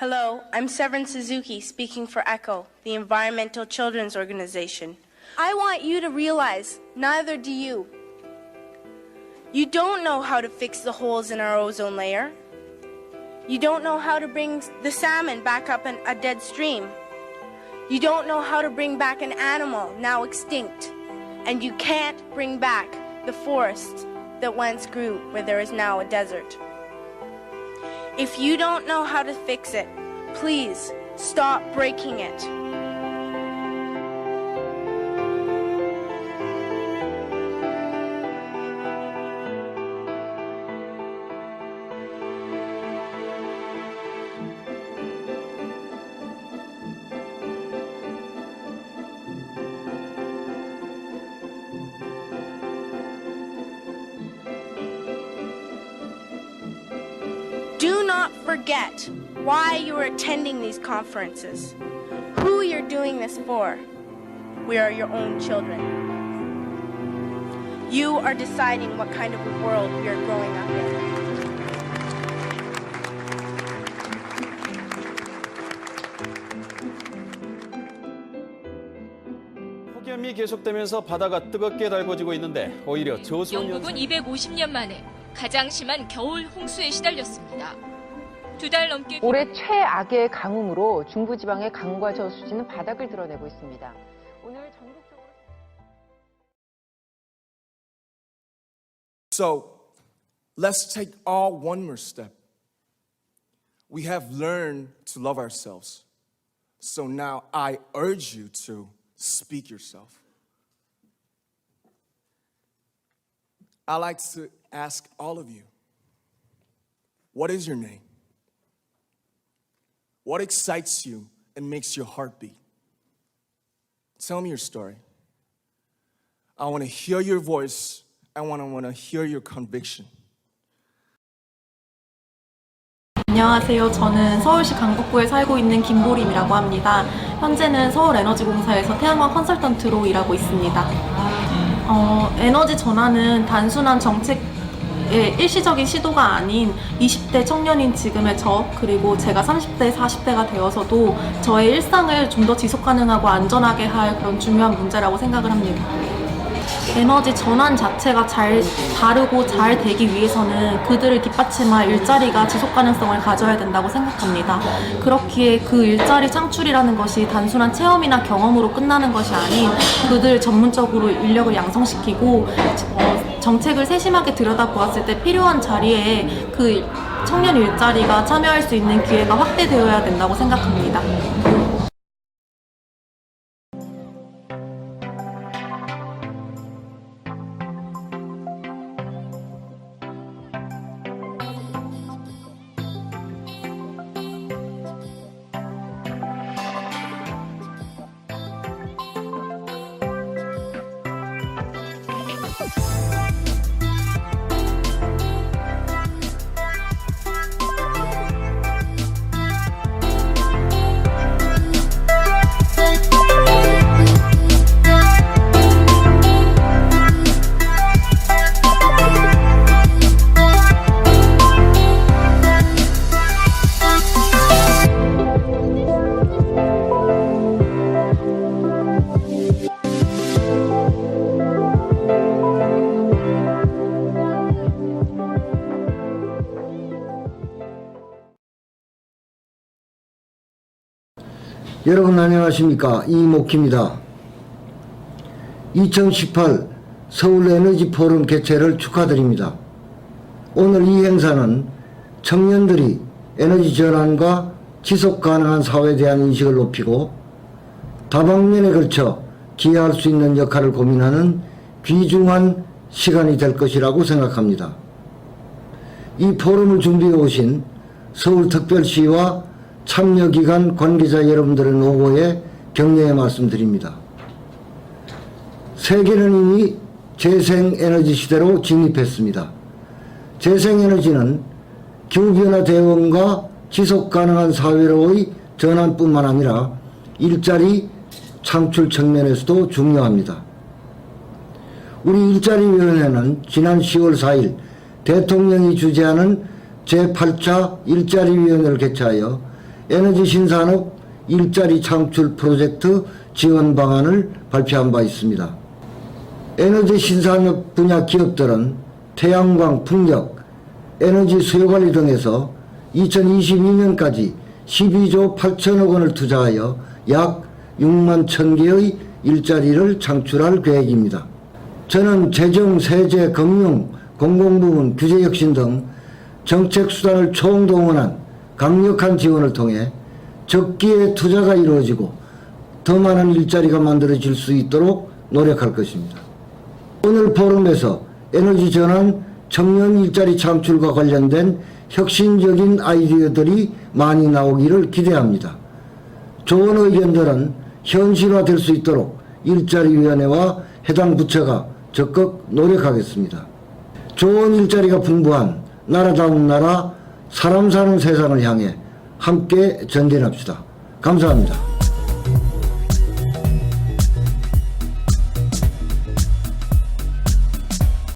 Hello, I'm Severin Suzuki speaking for ECHO, the Environmental Children's Organization. I want you to realize neither do you. You don't know how to fix the holes in our ozone layer. You don't know how to bring the salmon back up in a dead stream. You don't know how to bring back an animal now extinct. And you can't bring back the forest that once grew where there is now a desert. If you don't know how to fix it, please stop breaking it. Not forget why you are attending these conferences, who you're doing this for. We are your own children. You are deciding what kind of a world we are growing up in. 폭염이 계속되면서 바다가 뜨겁게 달궈지고 있는데 오히려 저수온 영국은 현상 250년 만에 가장 심한 겨울 홍수에 시달렸습니다. 두 달 넘게 올해 최악의 강음으로 중부지방의 강과 저수지는 바닥을 드러내고 있습니다. 오늘 전국적으로 So let's take all one more step. We have learned to love ourselves. So now I urge you to speak yourself. I like to ask all of you what is your name? What excites you and makes your heart beat? Tell me your story. I want to hear your voice. I want to want to hear your conviction. 안녕하세요. 저는 서울시 강북구에 살고 있는 김보림이라고 합니다. 현재는 서울에너지공사에서 태양광 컨설턴트로 일하고 있습니다. 어, 에너지 전환은 단순한 정책의 일시적인 시도가 아닌 20대 청년인 지금의 저, 그리고 제가 30대, 40대가 되어서도 저의 일상을 좀 더 지속 가능하고 안전하게 할 그런 중요한 문제라고 생각을 합니다. 에너지 전환 자체가 잘 바르고 잘 되기 위해서는 그들을 뒷받침할 일자리가 지속 가능성을 가져야 된다고 생각합니다. 그렇기에 그 일자리 창출이라는 것이 단순한 체험이나 경험으로 끝나는 것이 아닌 그들 전문적으로 인력을 양성시키고 어, 정책을 세심하게 들여다보았을 때 필요한 자리에 그 청년 일자리가 참여할 수 있는 기회가 확대되어야 된다고 생각합니다. 여러분 안녕하십니까 이목희입니다. 2018 서울 에너지 포럼 개최를 축하드립니다. 오늘 이 행사는 청년들이 에너지 전환과 지속 가능한 사회에 대한 인식을 높이고 다방면에 걸쳐 기여할 수 있는 역할을 고민하는 귀중한 시간이 될 것이라고 생각합니다. 이 포럼을 준비해 오신 서울특별시와 참여기관 관계자 여러분들의 노고에 격려의 말씀드립니다. 세계는 이미 재생에너지 시대로 진입했습니다. 재생에너지는 기후변화 대응과 지속가능한 사회로의 전환뿐만 아니라 일자리 창출 측면에서도 중요합니다. 우리 일자리위원회는 지난 10월 4일 대통령이 주재하는 제8차 일자리위원회를 개최하여 에너지 신산업 일자리 창출 프로젝트 지원 방안을 발표한 바 있습니다. 에너지 신산업 분야 기업들은 태양광, 풍력, 에너지 수요 관리 등에서 2022년까지 12조 8천억 원을 투자하여 약 6만 천 개의 일자리를 창출할 계획입니다. 저는 재정, 세제, 금융, 공공부문, 규제혁신 등 정책 수단을 총동원한 강력한 지원을 통해 적기에 투자가 이루어지고 더 많은 일자리가 만들어질 수 있도록 노력할 것입니다. 오늘 포럼에서 에너지 전환, 청년 일자리 창출과 관련된 혁신적인 아이디어들이 많이 나오기를 기대합니다. 좋은 의견들은 현실화될 수 있도록 일자리위원회와 해당 부처가 적극 노력하겠습니다. 좋은 일자리가 풍부한 나라다운 나라, 사람 사는 세상을 향해 함께 전진합시다. 감사합니다.